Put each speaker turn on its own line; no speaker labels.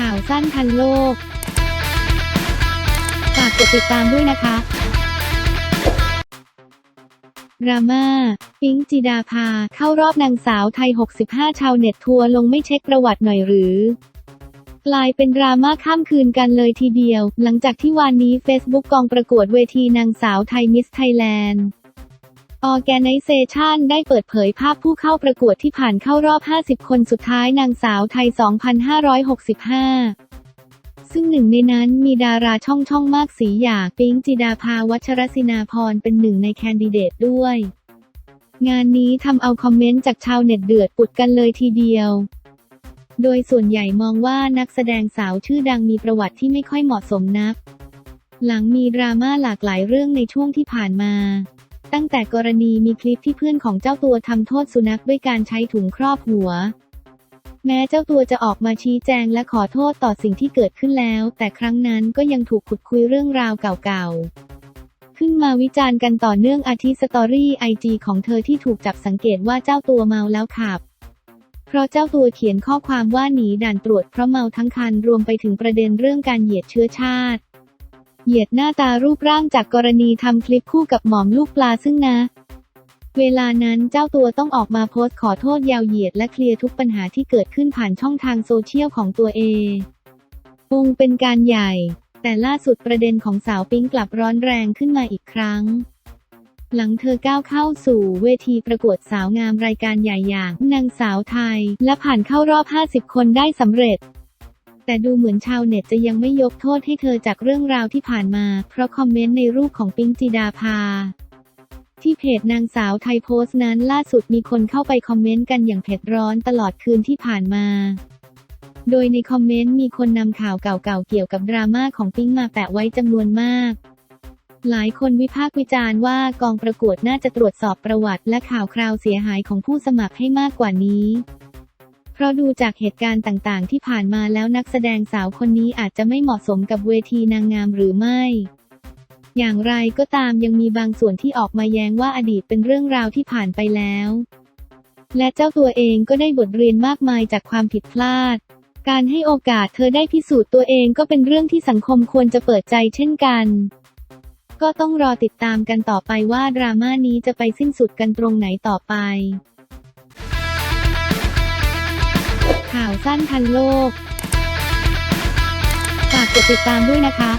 ข่าวสั้นทันโลก ฝากกดติดตามด้วยนะคะ ดราม่า ปิงจิดาภา เข้ารอบนางสาวไทย 65 ชาวเน็ตทัวร์ลงไม่เช็คประวัติหน่อยหรือกลายเป็นดราม่าข้ามคืนกันเลยทีเดียว หลังจากที่วานนี้ Facebook กองประกวดเวทีนางสาวไทยมิสไทยแลนด์ Organization ได้เปิดเผยภาพผู้เข้าประกวดที่ผ่านเข้ารอบ 50 คนสุดท้ายนางสาวไทย 2565ซึ่งหนึ่งในนั้นมีดาราช่องช่องมากสีหยาปิ๊งจิดาภาวัชรศินาพรเป็นหนึ่งในแคนดิเดตด้วย งานนี้ทำเอาคอมเมนต์จากชาวเน็ตเดือดปุดกันเลยทีเดียว โดยส่วนใหญ่มองว่านักแสดงสาวชื่อดังมีประวัติที่ไม่ค่อยเหมาะสมนัก หลังมีดราม่าหลากหลายเรื่องในช่วงที่ผ่านมา ตั้งแต่กรณีมีคลิปที่เพื่อนของเจ้าตัวทำโทษสุนัขด้วยการใช้ถุงครอบหัว แม้เจ้าตัวจะออกมาชี้แจงและขอโทษต่อสิ่งที่เกิดขึ้นแล้ว แต่ครั้งนั้นก็ยังถูกขุดคุยเรื่องราวเก่าๆ ขึ้นมาวิจารณ์กันต่อเนื่องอาทิสตอรี่ไอจีของเธอที่ถูกจับสังเกตว่าเจ้าตัวเมาแล้วขับเพราะเจ้าตัวเขียนข้อความว่าหนีด่านตรวจเพราะเมาทั้งคันรวมไปถึงประเด็นเรื่องการเหยียดเชื้อชาติ เหยียดหน้าตารูปร่างจากกรณีทำคลิปคู่กับหมอมลูกปลาซึ่งนะ เวลานั้นเจ้าตัวต้องออกมาโพสต์ขอโทษยาวเหยียดและเคลียร์ทุกปัญหาที่เกิดขึ้นผ่านช่องทางโซเชียลของตัวเองคงเป็นการใหญ่ แต่ล่าสุดประเด็นของสาวปิ๊งกลับร้อนแรงขึ้นมาอีกครั้ง หลังเธอก้าวเข้าสู่เวทีประกวดสาวงามรายการใหญ่อย่างนางสาวไทย และผ่านเข้ารอบ 50 คนได้สำเร็จ แต่ดูเหมือนชาวเน็ตจะยังไม่ยกโทษให้เธอจากเรื่องราวที่ผ่านมา เพราะคอมเมนต์ในรูปของปิงจิดาภาที่เพจนางสาวไทยโพสต์นั้นล่าสุดมีคนเข้าไปคอมเมนต์กันอย่างเผ็ดร้อนตลอดคืนที่ผ่านมา โดยในคอมเมนต์มีคนนำข่าวเก่าๆเกี่ยวกับดราม่าของปิ๊งมาแปะไว้จำนวนมาก หลายคนวิพากษ์วิจารณ์ว่ากองประกวดน่าจะตรวจสอบประวัติและข่าวคราวเสียหายของผู้สมัครให้มากกว่านี้ ราะดูจากเหตุการณ์ต่างๆ ที่ผ่านมาแล้วนักแสดงสาวคนนี้อาจจะไม่เหมาะสมกับเวทีนางงามหรือไม่ อย่างไรก็ตามยังมีบางส่วนที่ออกมาแย้งว่าอดีตเป็นเรื่องราวที่ผ่านไปแล้ว และเจ้าตัวเองก็ได้บทเรียนมากมายจากความผิดพลาด การให้โอกาสเธอได้พิสูจน์ตัวเองก็เป็นเรื่องที่สังคมควรจะเปิดใจเช่นกัน ก็ต้องรอติดตามกันต่อไปว่าดราม่านี้จะไปสิ้นสุดกันตรงไหนต่อไป ข่าวสั้นทันโลก ฝากกดติดตามด้วยนะคะ